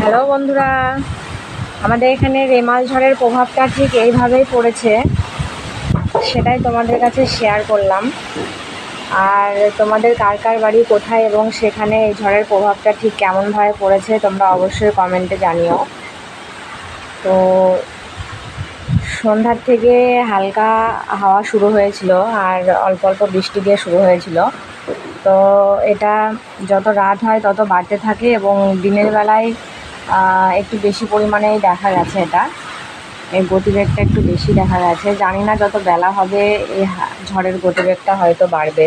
Hello বন্ধুরা, আমাদের এখানে রেমাল ঝড়ের প্রভাবটা ঠিক এইভাবেই পড়েছে, সেটাই তোমাদের কাছে শেয়ার করলাম। আর তোমাদের কার কার বাড়ি কোথায় এবং সেখানে এই ঝড়ের প্রভাবটা ঠিক কেমনভাবে পড়েছে তোমরা অবশ্যই কমেন্টে জানিও। তো সন্ধ্যার থেকে হালকা হাওয়া শুরু হয়েছিল আর অল্প অল্প বৃষ্টি দিয়ে শুরু হয়েছিল। তো এটা যত রাত হয় তত বাড়তে থাকে এবং দিনের বেলায় একটু বেশি পরিমাণেই দেখা গেছে এটা। এই গতিবেগটা একটু বেশি দেখা গেছে। জানি না যত বেলা হবে এই ঝড়ের গতিবেগটা হয়তো বাড়বে।